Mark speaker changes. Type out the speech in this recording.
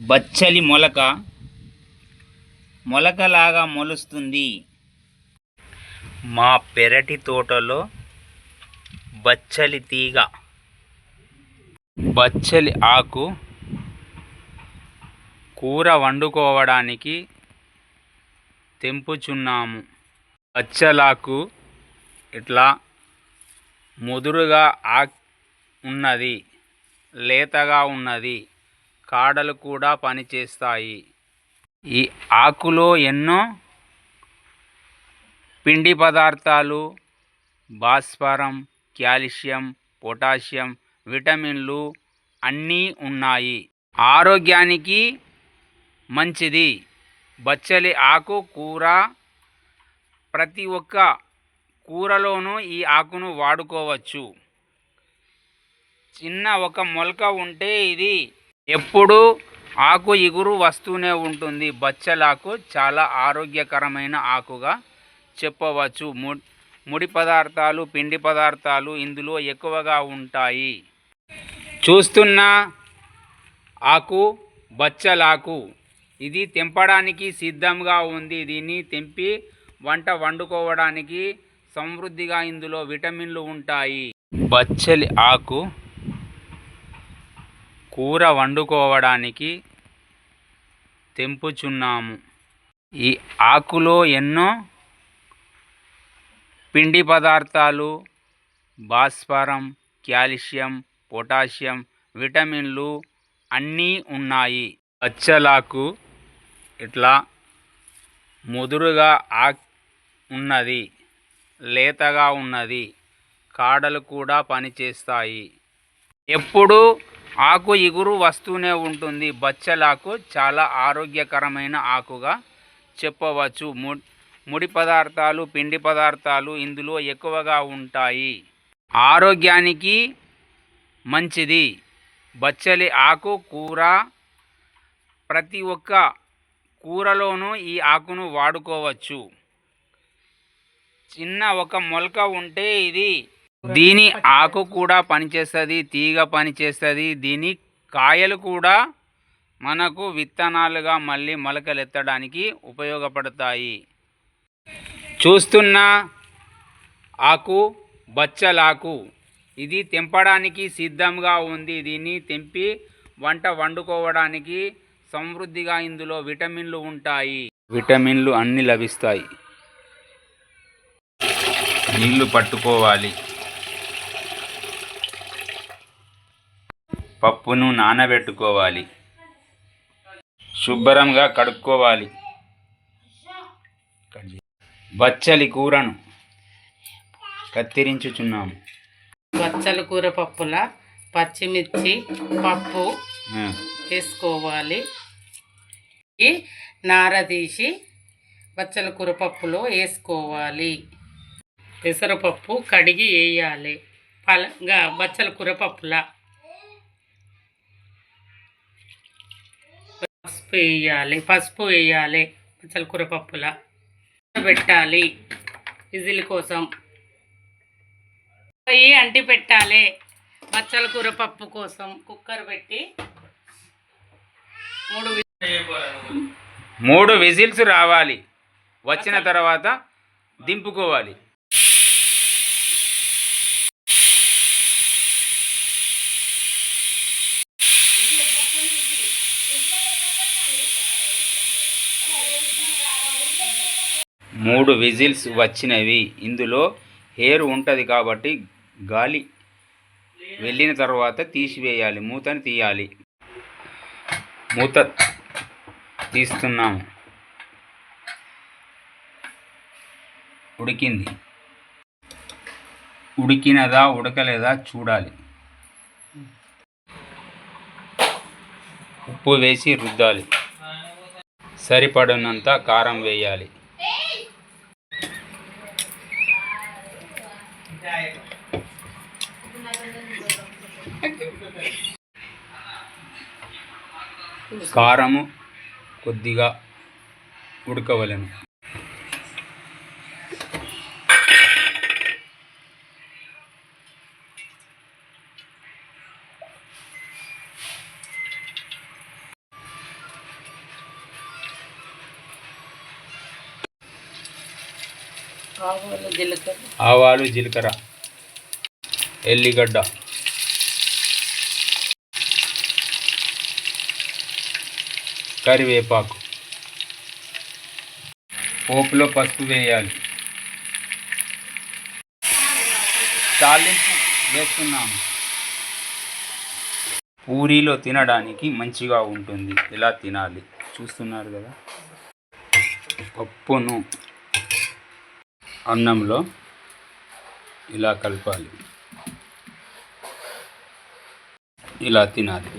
Speaker 1: బచ్చలి మొలక మొలకలాగా మొలుస్తుంది. మా పెరటి తోటలో బచ్చలి తీగ. బచ్చలి ఆకు కూర వండుకోవడానికి తెంపుచున్నాము. బచ్చలాకు ఇట్లా ముదురుగా ఆ ఉన్నది లేతగా ఉన్నది. కాడలు కూడా పనిచేస్తాయి. ఈ ఆకులో ఎన్నో పిండి పదార్థాలు భాస్వరం కాల్షియం పొటాషియం విటమిన్లు అన్నీ ఉన్నాయి. ఆరోగ్యానికి మంచిది. బచ్చలి ఆకు కూర ప్రతి ఒక్క కూరలోనూ ఈ ఆకును వాడుకోవచ్చు. చిన్న ఒక మొలక ఉంటే ఇది ఎప్పుడు ఆకు ఇగురు వస్తూనే ఉంటుంది. బచ్చలాకు చాలా ఆరోగ్యకరమైన ఆకుగా చెప్పవచ్చు. ము ముడి పదార్థాలు పిండి పదార్థాలు ఇందులో ఎక్కువగా ఉంటాయి. చూస్తున్న ఆకు బచ్చలాకు. ఇది తెంపడానికి సిద్ధంగా ఉంది. దీన్ని తెంపి వంట వండుకోవడానికి సమృద్ధిగా ఇందులో విటమిన్లు ఉంటాయి. బచ్చలి ఆకు కూర వండుకోవడానికి తెంపుచున్నాము. ఈ ఆకులో ఎన్నో పిండి పదార్థాలు భాస్వరం కాల్షియం పొటాషియం విటమిన్లు అన్నీ ఉన్నాయి. పచ్చలాకు ఇట్లా ముదురుగా ఆ ఉన్నది లేతగా ఉన్నది కాడలు కూడా పనిచేస్తాయి. ఎప్పుడు ఆకు ఇగురు వస్తూనే ఉంటుంది. బచ్చలాకు చాలా ఆరోగ్యకరమైన ఆకుగా చెప్పవచ్చు. ము ముడి పదార్థాలు పిండి పదార్థాలు ఇందులో ఎక్కువగా ఉంటాయి. ఆరోగ్యానికి మంచిది. బచ్చలి ఆకు కూర ప్రతి ఒక్క కూరలోనూ ఈ ఆకును వాడుకోవచ్చు. చిన్న ఒక మొలక ఉంటే ఇది దీని ఆకు కూడా పనిచేస్తుంది తీగ పనిచేస్తుంది దీని కాయలు కూడా మనకు విత్తనాలుగా మళ్ళీ మొలకలు ఎత్తడానికి ఉపయోగపడతాయి. చూస్తున్న ఆకు బచ్చలాకు. ఇది తెంపడానికి సిద్ధంగా ఉంది. దీన్ని తెంపి వంట వండుకోవడానికి సమృద్ధిగా ఇందులో విటమిన్లు ఉంటాయి. విటమిన్లు అన్నీ లభిస్తాయి. నీళ్ళు పట్టుకోవాలి. పప్పును నానబెట్టుకోవాలి. శుభ్రంగా కడుక్కోవాలి. బచ్చలి కూరను కత్తిరించుచున్నాము.
Speaker 2: బచ్చల కూర పప్పుల పచ్చిమిర్చి పప్పు వేసుకోవాలి. నార తీసి బచ్చల కూర పప్పులో వేసుకోవాలి. పెసరపప్పు కడిగి వేయాలి. పలంగా బచ్చల కూర పప్పులా పసుపు వేయాలి పసుపు వేయాలి పచ్చల కూర పప్పుల. పెట్టాలి విజిల్ కోసం. పొయ్యి అంటి పెట్టాలి బచ్చల కూర పప్పు కోసం. కుక్కర్ పెట్టి మూడు
Speaker 1: మూడు విజిల్స్ రావాలి. వచ్చిన తర్వాత దింపుకోవాలి. మూడు విజిల్స్ వచ్చినవి. ఇందులో హెయిర్ ఉంటుంది కాబట్టి గాలి వెళ్ళిన తర్వాత తీసివేయాలి. మూతని తీయాలి. మూత తీస్తున్నాము. ఉడికింది. ఉడికినదా ఉడకలేదా చూడాలి. ఉప్పు వేసి రుద్దాలి. సరిపడినంత కారం వేయాలి. కారము కొద్దిగా ఉడకవలెను. ఆవాలు జీలకర్ర ఎల్లిగడ్డ. కరివేపాకు. పోపులో పసుపు వేయాలి. తాలింపు వేస్తున్నాము. పూరీలో తినడానికి మంచిగా ఉంటుంది. ఇలా తినాలి? చూస్తున్నారు కదా? పప్పును అన్నంలో ఇలా కలపాలి. ఇలా తినాలి.